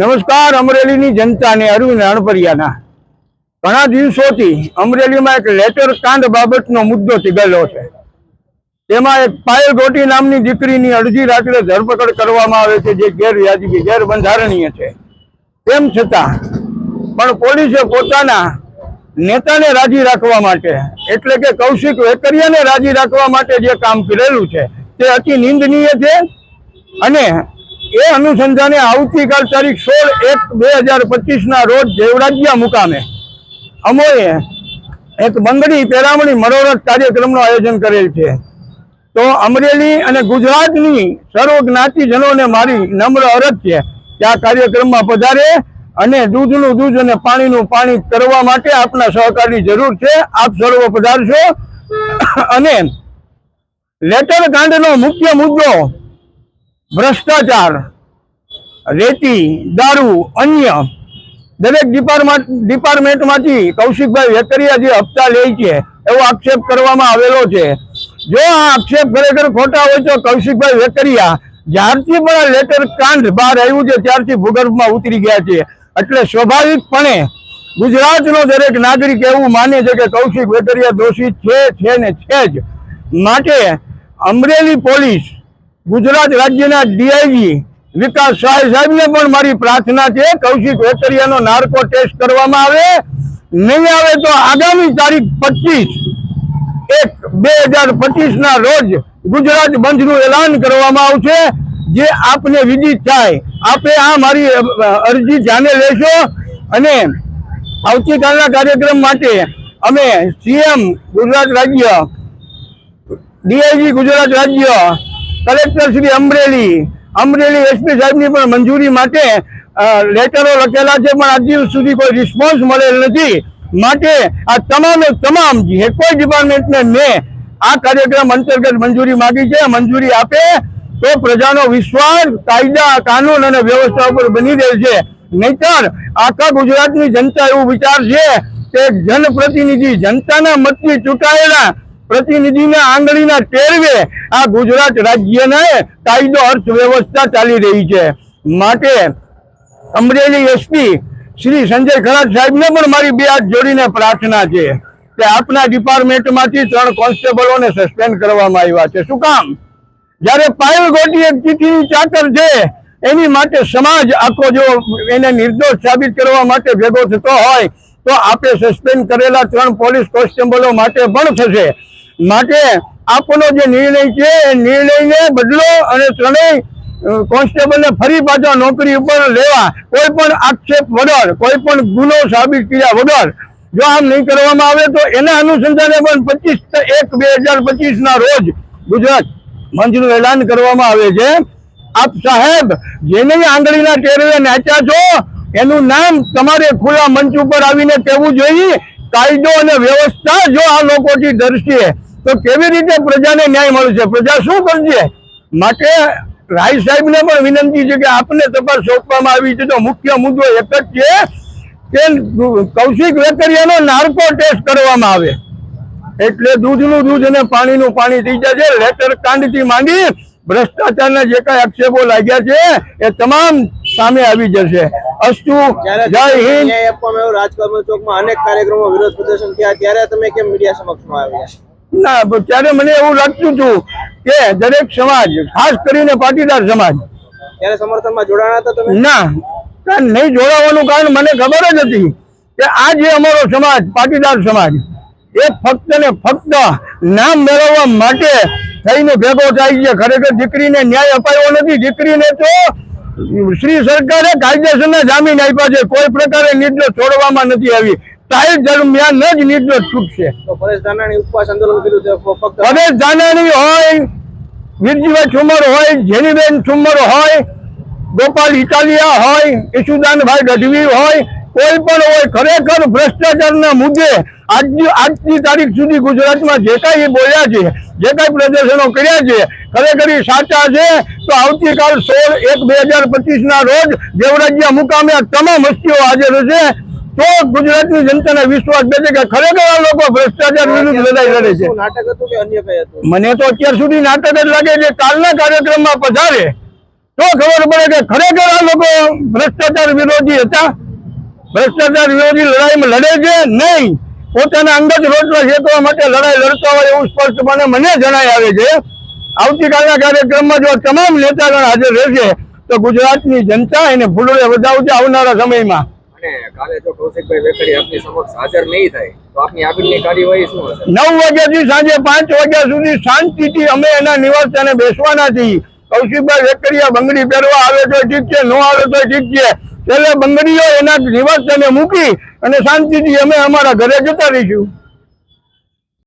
નમસ્કાર, અમરેલીની જનતાને અરવિંદ રણપરિયાના. ઘણા દિવસોથી અમરેલીમાં એક લેટર કાંડ બાબતનો મુદ્દો થયેલો છે. તેમાં એક પાયલ ગોટી નામની દીકરીની અડધી રાત્રે ધરપકડ કરવામાં આવે છે, જે ગેરવ્યાજબી ગેરબંધારણીય છે. તેમ છતાં પણ પોલીસે પોતાના નેતાને રાજી રાખવા માટે, એટલે કે કૌશિક વેકરિયાને રાજી રાખવા માટે જે કામ કરેલું છે, તે અતિ નિંદનીય છે અને એ અનુસંધાને આવતીકાલ તારીખ સોળ એક બે હજાર પચીસ ના રોજ દેવરાજ્યા મુકામે અમોએ એક બંગડી પેરામણી મનોરથ કાર્યક્રમનું આયોજન કરેલ છે. તો અમરેલી અને ગુજરાતની સર્વ જ્ઞાતિજનોને મારી નમ્ર અરજ છે કે આ કાર્યક્રમમાં પધારે અને દૂધનું દૂધ અને પાણીનું પાણી કરવા માટે આપના સહકારની જરૂર છે. આપ સર્વ પધારશો. અને લેટર કાંડનો મુખ્ય મુદ્દો ભ્રષ્ટાચાર રેતી, દારૂ, અન્ય દરેક ડિપાર્ટમેન્ટ ડિપાર્ટમેન્ટમાંથી કૌશિકભાઈ વેકરિયા જે હપ્તા લે છે, એવો આક્ષેપ કરવામાં આવેલો છે. જો આ આક્ષેપ ખરેખર ખોટા હોય તો કૌશિકભાઈ વેકરિયા જ્યારથી પણ આ લેટર કાંડ બહાર આવ્યું છે, ત્યારથી ભૂગર્ભમાં ઉતરી ગયા છે. એટલે સ્વાભાવિકપણે ગુજરાતનો દરેક નાગરિક એવું માને છે કે કૌશિક વેકરિયા દોષિત છે છે ને છે જ. માટે અમરેલી પોલીસ ગુજરાત રાજ્યના ડીઆઈજી વિકાસ સહાય સાહેબને પણ મારી પ્રાર્થના છે, કૌશિક વેકરિયાનો નાર્કો ટેસ્ટ કરવામાં આવે. નહીં આવે તો આગામી તારીખ પચીસ એક બે હજાર પચીસના રોજ ગુજરાત બંધનું એલાન કરવામાં આવશે. જે આપને વિદિત થાય, આપે આ મારી અરજી ધ્યાને લેશો અને આવતીકાલના કાર્યક્રમ માટે અમે સીએમ ગુજરાત રાજ્ય, ડીઆઈજી ગુજરાત રાજ્ય, કલેક્ટર શ્રી અમરેલી અમરેલી એસપી સાહેબની પણ મંજૂરી માટે લેટરો લખેલા છે, પણ આજ દિવસ સુધી કોઈ રિસ્પોન્સ મળેલ નથી. માટે આ તમામે તમામ જે કોઈ ડિપાર્ટમેન્ટને મેં આ કાર્યક્રમ અંતર્ગત મંજૂરી માંગી છે, મંજૂરી આપે તો પ્રજાનો વિશ્વાસ, કાયદા, કાનૂન અને વ્યવસ્થા ઉપર બની રહે છે. નહીતર આખા ગુજરાતની જનતા એવું વિચાર છે કે જનપ્રતિનિધિ જનતાના મતથી ચૂંટાયેલા પ્રતિનિધિના આંગળીના ટેરવે આ ગુજરાત રાજ્યને કાયદો અર્થવ્યવસ્થા ચાલી રહી છે. માટે અમરેલી એસપી શ્રી સંજય ખરાટ સાહેબને પણ મારી બે હાથ જોડીને પ્રાર્થના છે કે આપના ડિપાર્ટમેન્ટમાંથી ત્રણ કોન્સ્ટેબલોને સસ્પેન્ડ કરવામાં આવ્યા છે. શું કામ? જ્યારે પાયલ ગોટી એક ચીઠીની ચાકર છે, એની માટે સમાજ આખો જો એને નિર્દોષ સાબિત કરવા માટે ભેગો થતો હોય, તો આપે સસ્પેન્ડ કરેલા ત્રણ પોલીસ કોન્સ્ટેબલો માટે પણ થશે. માટે આપનો જે નિર્ણય છે, એ નિર્ણયને બદલો અને ત્રણેય કોન્સ્ટેબલને ફરી પાછા નોકરી ઉપર લેવા. કોઈ પણ આક્ષેપ વગર, કોઈ પણ ગુનો સાબિત કર્યા વગર, જો આમ નહીં કરવામાં આવે તો એના અનુસંધાને પણ પચીસ એક બે હજાર પચીસના રોજ ગુજરાત મંચનું એલાન કરવામાં આવે છે. આપ સાહેબ, જેને આંગળીના ટેરવે નાચ્યા છો, એનું નામ તમારે ખુલ્લા મંચ ઉપર આવીને કહેવું જોઈએ. કાયદો અને વ્યવસ્થા જો આ લોકોથી ડરશે તો કેવી રીતે પ્રજાને ન્યાય મળશે પ્રજા શું કરશે? માટે રાય સાહેબને પણ વિનંતી છે કે આપને તપાસ સોંપવામાં આવી છે. તો મુખ્ય મુદ્દો એક જ છે કે કૌશિક વેકરિયાનો નાર્કો ટેસ્ટ કરવામાં આવે. એટલે દૂધનું દૂધ અને પાણીનું પાણી થઈ જાય છે લેટર કાંડથી માંડી ભ્રષ્ટાચારના જે કાંઈ આક્ષેપો લાગ્યા છે એ તમામ સામે આવી જશે. અસ્તુ જય હિન્દ. રાજકમલ ચોકમાં અનેક કાર્યક્રમો વિરોધ પ્રદર્શન થયા ત્યારે તમે કેમ મીડિયા સમક્ષમાં આવ્યા? ના ત્યારે મને એવું લાગતું હતું કે દરેક સમાજ ખાસ કરીને પાટીદાર સમાજ. ત્યારે સમર્થનમાં જોડાણા હતા તમે? ના કારણ નહીં જોડાવાનું કારણ મને ખબર જ હતી કે આ જે અમારો સમાજ પાટીદાર સમાજ એ ફક્ત ને ફક્ત નામ મેળવવા માટે થઈને ભેગો થાય છે. ખરેખર દીકરીને ન્યાય અપાયો નથી. દીકરીને તો શ્રી સરકારે કાયદેસરના જામીન આપ્યા છે. કોઈ પ્રકારે નિર્દોષ છોડવામાં નથી આવી. ટ્રાયલ દરમિયાન જ નિર્દોષ છૂટશે પરેશ ધાનાણી ઉપવાસ આંદોલન કર્યું છે પરેશ ધાનાણી હોય વીરજીભાઈ ઠુમર હોય જેનીબેન ઠુમર હોય ગોપાલ ઇટાલિયા હોય ઈશુદાનભાઈ ગઢવી હોય કોઈ પણ હોય ખરેખર ભ્રષ્ટાચારના મુદ્દે આજની આજની તારીખ સુધી ગુજરાતમાં જે કાંઈ બોલ્યા છે જે કાંઈ પ્રદર્શનો કર્યા છે ખરેખર સાચા છે તો આવતીકાલ સોળ એક બે હજાર પચીસના રોજ દેવરાજ્યા મુકામે તમામ હસ્તીઓ હાજર હશે તો ગુજરાતની જનતાને વિશ્વાસ બેસે કે ખરેખર આ લોકો ભ્રષ્ટાચાર વિરુદ્ધ લડાઈ લડે છે. મને તો અત્યાર સુધી નાટક જ લાગે છે કાલના કાર્યક્રમમાં પધારે. તો ખબર પડે કે ખરેખર આ લોકો ભ્રષ્ટાચાર વિરોધી હતા. ભ્રષ્ટાચાર વિરોધી લડાઈમાં લડે છે નહીં. પોતાના અંગત રોટલા શેકવા માટે લડાઈ લડતા હોય એવું સ્પષ્ટપણે મને જણાય આવે છે. આવતીકાલના કાર્યક્રમમાં જો તમામ નેતાગણ હાજર રહેશે તો ગુજરાતની જનતા એને ફૂલોડે વધાવશે આવનારા સમયમાં. અને કાલે જો કૌશિકભાઈ વેકરી આપની સમક્ષ હાજર નહીં થાય, તો આપની આગળની કાર્યવાહી શું હશે? નવ વાગ્યાથી સાંજે પાંચ વાગ્યા સુધી શાંતિથી અમે એના નિવાસસ્થાને બેસવાના છીએ. કૌશિકભાઈ વેકરિયા બંગડી પહેરવા આવે તો ઠીક છે, ન આવે તો ઠીક છે. એટલે બંગડીઓ એના નિવાસસ્થાને મૂકી અને શાંતિથી અમે અમારા ઘરે જતા રહીશું.